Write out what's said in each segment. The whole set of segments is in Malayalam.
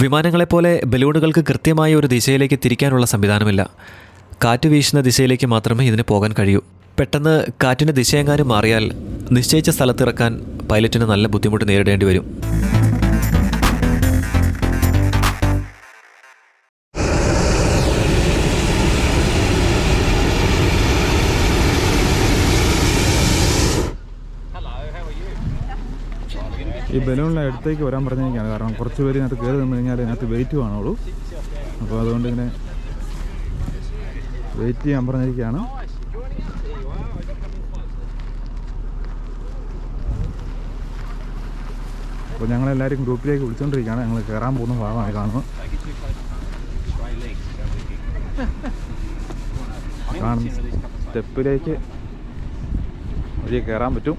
വിമാനങ്ങളെപ്പോലെ ബലൂണുകൾക്ക് കൃത്യമായ ഒരു ദിശയിലേക്ക് തിരിക്കാനുള്ള സംവിധാനമില്ല. കാറ്റ് വീശുന്ന ദിശയിലേക്ക് മാത്രമേ ഇതിന് പോകാൻ കഴിയൂ. പെട്ടെന്ന് കാറ്റിന്റെ ദിശയെങ്ങാനും മാറിയാൽ നിശ്ചയിച്ച സ്ഥലത്തിറക്കാൻ പൈലറ്റിന് നല്ല ബുദ്ധിമുട്ട് നേരിടേണ്ടി വരും. ഈ ബലൂണിലെ അടുത്തേക്ക് വരാൻ പറഞ്ഞിരിക്കുകയാണ്. കാരണം കുറച്ച് പേര് ഇതിനകത്ത് കയറി നിന്ന് കഴിഞ്ഞാൽ ഇതിനകത്ത് വെയിറ്റ് കാണുള്ളൂ അപ്പോൾ അതുകൊണ്ട് ഇങ്ങനെ വെയിറ്റ് ചെയ്യാൻ പറഞ്ഞിരിക്കുകയാണ്. അപ്പോൾ ഞങ്ങളെല്ലാവരും ഗ്രൂപ്പിലേക്ക് വിളിച്ചുകൊണ്ടിരിക്കുകയാണ്. ഞങ്ങൾ കയറാൻ പോകുന്ന ഭാഗമായി കാണുന്നത് കാണുന്ന സ്റ്റെപ്പിലേക്ക് വഴി കയറാൻ പറ്റും.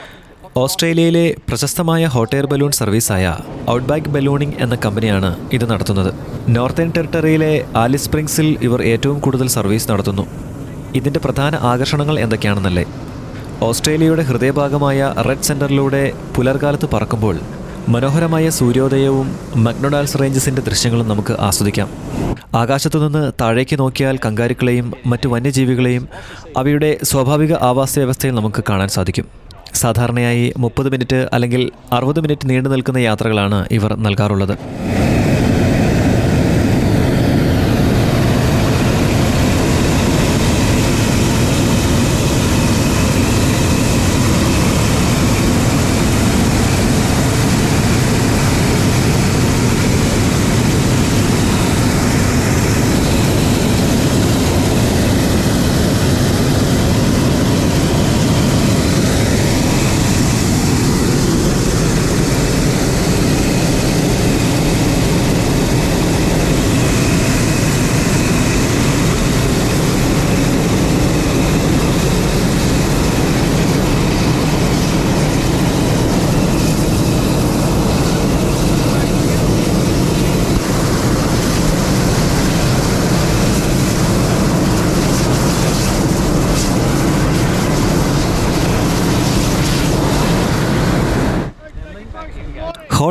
ഓസ്ട്രേലിയയിലെ പ്രശസ്തമായ ഹോട്ട് എയർ ബലൂൺ സർവീസായ ഔട്ട്ബാക്ക് ബലൂണിംഗ് എന്ന കമ്പനിയാണ് ഇത് നടത്തുന്നത്. നോർത്തേൺ ടെറിട്ടറിയിലെ ആലിസ് സ്പ്രിങ്സിൽ ഇവർ ഏറ്റവും കൂടുതൽ സർവീസ് നടത്തുന്നു. ഇതിന്റെ പ്രധാന ആകർഷണങ്ങൾ എന്തൊക്കെയാണെന്നല്ലേ? ഓസ്ട്രേലിയയുടെ ഹൃദയഭാഗമായ റെഡ് സെന്ററിലൂടെ പുലർകാലത്ത് പറക്കുമ്പോൾ മനോഹരമായ സൂര്യോദയവും മക്ഡൊണാൾഡ്സ് റേഞ്ചസിന്റെ ദൃശ്യങ്ങളും നമുക്ക് ആസ്വദിക്കാം. ആകാശത്തുനിന്ന് താഴേക്ക് നോക്കിയാൽ കങ്കാരുക്കളെയും മറ്റു വന്യജീവികളെയും അവയുടെ സ്വാഭാവിക ആവാസ വ്യവസ്ഥയിൽ നമുക്ക് കാണാൻ സാധിക്കും. സാധാരണയായി മുപ്പത് മിനിറ്റ് അല്ലെങ്കിൽ അറുപത് മിനിറ്റ് നീണ്ടു നിൽക്കുന്ന യാത്രകളാണ് ഇവർ നൽകാറുള്ളത്.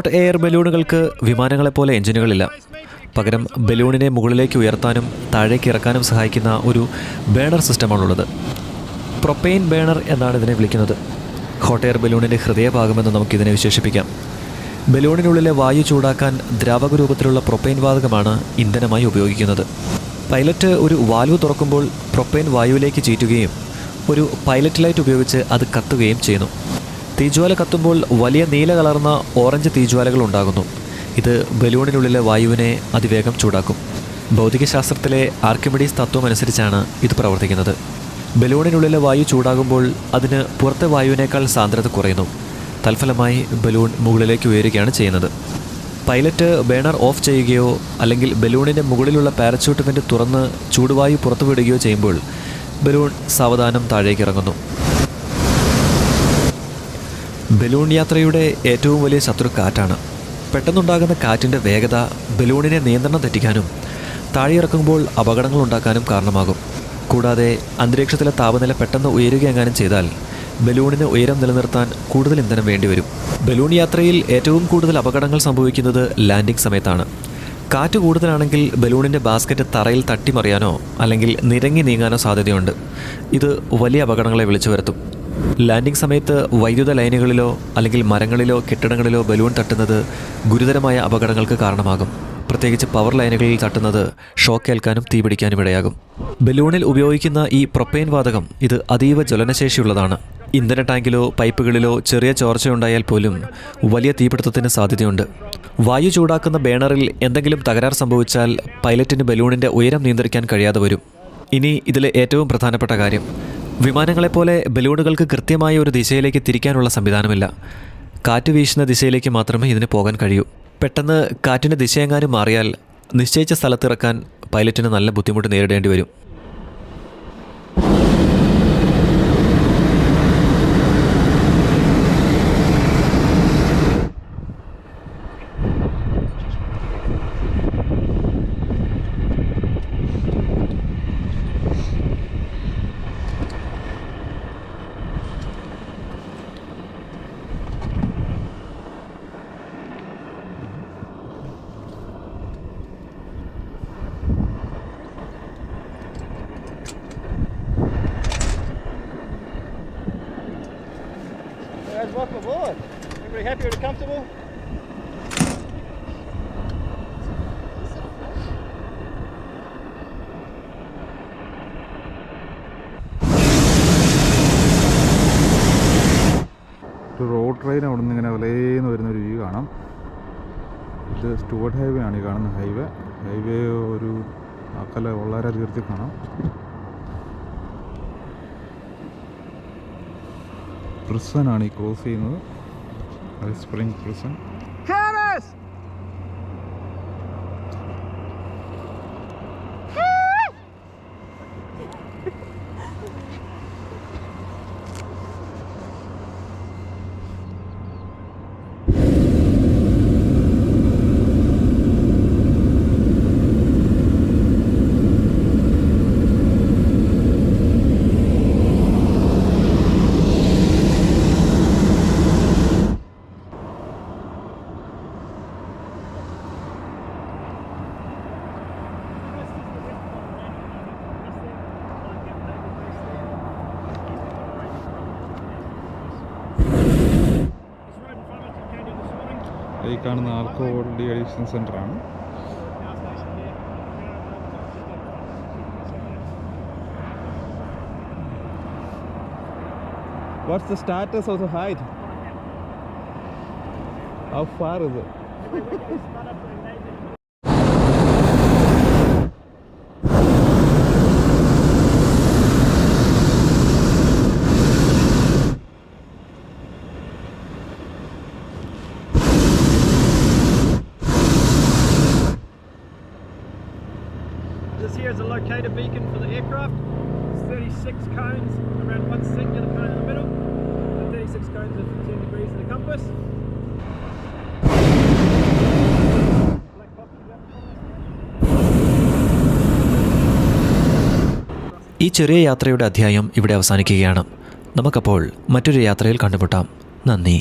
ഹോട്ട് എയർ ബലൂണുകൾക്ക് വിമാനങ്ങളെപ്പോലെ എഞ്ചിനുകളില്ല. പകരം ബലൂണിനെ മുകളിലേക്ക് ഉയർത്താനും താഴേക്ക് ഇറക്കാനും സഹായിക്കുന്ന ഒരു ബേണർ സിസ്റ്റമാണുള്ളത്. പ്രൊപ്പെയിൻ ബേണർ എന്നാണ് ഇതിനെ വിളിക്കുന്നത്. ഹോട്ട് എയർ ബലൂണിന്റെ ഹൃദയഭാഗമെന്ന് നമുക്കിതിനെ വിശേഷിപ്പിക്കാം. ബലൂണിനുള്ളിലെ വായു ചൂടാക്കാൻ ദ്രാവക രൂപത്തിലുള്ള പ്രൊപ്പെയിൻ വാതകമാണ് ഇന്ധനമായി ഉപയോഗിക്കുന്നത്. പൈലറ്റ് ഒരു വാൽവ് തുറക്കുമ്പോൾ പ്രൊപ്പെയിൻ വായുവിലേക്ക് ചീറ്റുകയും ഒരു പൈലറ്റ് ലൈറ്റ് ഉപയോഗിച്ച് അത് കത്തുകയും ചെയ്യുന്നു. തീജ്വാല കത്തുമ്പോൾ വലിയ നീല കലർന്ന ഓറഞ്ച് തീജ്വാലകൾ ഉണ്ടാകുന്നു. ഇത് ബലൂണിനുള്ളിലെ വായുവിനെ അതിവേഗം ചൂടാക്കും. ഭൗതികശാസ്ത്രത്തിലെ ആർക്കിമിഡീസ് തത്വം അനുസരിച്ചാണ് ഇത് പ്രവർത്തിക്കുന്നത്. ബലൂണിനുള്ളിലെ വായു ചൂടാകുമ്പോൾ അതിന് പുറത്തെ വായുവിനേക്കാൾ സാന്ദ്രത കുറയുന്നു. തൽഫലമായി ബലൂൺ മുകളിലേക്ക് ഉയരുകയാണ് ചെയ്യുന്നത്. പൈലറ്റ് ബേണർ ഓഫ് ചെയ്യുകയോ അല്ലെങ്കിൽ ബലൂണിന്റെ മുകളിലുള്ള പാരച്യൂട്ട് വെന്റ് തുറന്ന് ചൂടുവായു പുറത്തുവിടുകയോ ചെയ്യുമ്പോൾ ബലൂൺ സാവധാനം താഴേക്ക് ഇറങ്ങുന്നു. ബലൂൺ യാത്രയുടെ ഏറ്റവും വലിയ ശത്രു കാറ്റാണ്. പെട്ടെന്നുണ്ടാകുന്ന കാറ്റിന്റെ വേഗത ബലൂണിനെ നിയന്ത്രണം തെറ്റിക്കാനും താഴെയിറക്കുമ്പോൾ അപകടങ്ങൾ ഉണ്ടാക്കാനും കാരണമാകും. കൂടാതെ അന്തരീക്ഷത്തിലെ താപനില പെട്ടെന്ന് ഉയരുകയെങ്ങാനും ചെയ്താൽ ബലൂണിന് ഉയരം നിലനിർത്താൻ കൂടുതൽ ഇന്ധനം വേണ്ടിവരും. ബലൂൺ യാത്രയിൽ ഏറ്റവും കൂടുതൽ അപകടങ്ങൾ സംഭവിക്കുന്നത് ലാൻഡിംഗ് സമയത്താണ്. കാറ്റ് കൂടുതലാണെങ്കിൽ ബലൂണിന്റെ ബാസ്ക്കറ്റ് തറയിൽ തട്ടിമറിയാനോ അല്ലെങ്കിൽ നിരങ്ങി നീങ്ങാനോ സാധ്യതയുണ്ട്. ഇത് വലിയ അപകടങ്ങളെ വിളിച്ചു വരുത്തും ലാൻഡിംഗ് സമയത്ത് വൈദ്യുത ലൈനുകളിലോ അല്ലെങ്കിൽ മരങ്ങളിലോ കെട്ടിടങ്ങളിലോ ബലൂൺ തട്ടുന്നത് ഗുരുതരമായ അപകടങ്ങൾക്ക് കാരണമാകും. പ്രത്യേകിച്ച് പവർ ലൈനുകളിൽ തട്ടുന്നത് ഷോക്ക് ഏൽക്കാനും തീപിടിക്കാനും ഇടയാകും. ബലൂണിൽ ഉപയോഗിക്കുന്ന ഈ പ്രൊപ്പെയിൻ വാതകം ഇത് അതീവ ജ്വലനശേഷിയുള്ളതാണ്. ഇന്ധന ടാങ്കിലോ പൈപ്പുകളിലോ ചെറിയ ചോർച്ചയുണ്ടായാൽ പോലും വലിയ തീപിടുത്തത്തിന് സാധ്യതയുണ്ട്. വായു ചൂടാക്കുന്ന ബേണറിൽ എന്തെങ്കിലും തകരാർ സംഭവിച്ചാൽ പൈലറ്റിന് ബലൂണിന്റെ ഉയരം നിയന്ത്രിക്കാൻ കഴിയാതെ വരും. ഇനി ഇതിലെ ഏറ്റവും പ്രധാനപ്പെട്ട കാര്യം വിമാനങ്ങളെപ്പോലെ ബലൂണുകൾക്ക് കൃത്യമായ ഒരു ദിശയിലേക്ക് തിരിക്കാനുള്ള സംവിധാനമില്ല. കാറ്റ് വീശുന്ന ദിശയിലേക്ക് മാത്രമേ ഇതിന് പോകാൻ കഴിയൂ. പെട്ടെന്ന് കാറ്റിന്റെ ദിശയെങ്ങാനും മാറിയാൽ നിശ്ചയിച്ച സ്ഥലത്തിറക്കാൻ പൈലറ്റിന് നല്ല ബുദ്ധിമുട്ട് നേരിടേണ്ടി വരും. Welcome aboard. Everybody happy or comfortable? Road train അവിടെ നിന്ന് ഇങ്ങനെ വിലയെന്ന് വരുന്നൊരു വ്യൂ കാണാം ഇത് സ്റ്റുവർട്ട് ഹൈവേ ആണ് ഈ കാണുന്ന ഹൈവേ ഹൈവേ ഒരു അക്കല വളരെ ദീർഘത്തിൽ കാണാം പ്രിസൺ ആണ് ഈ ക്രോസ് ചെയ്യുന്നത്. സ്പ്രിംഗ് പ്രിസൺ കാണുന്ന ആൽക്കോഹോൾ ഡി അഡിക്ഷൻ സെന്റർ ആണ് What's the status of the height? How far is it? This here is a locator beacon for the aircraft. It's 36 cones around one singular cone in the middle, and 36 cones at 10 degrees of the compass. ഈ ചെറിയ യാത്രയുടെ അധ്യായം ഇവിടെ അവസാനിക്കുകയാണ് നമുക്കപ്പോൾ മറ്റൊരു യാത്രയിൽ കണ്ടുമുട്ടാം നന്ദി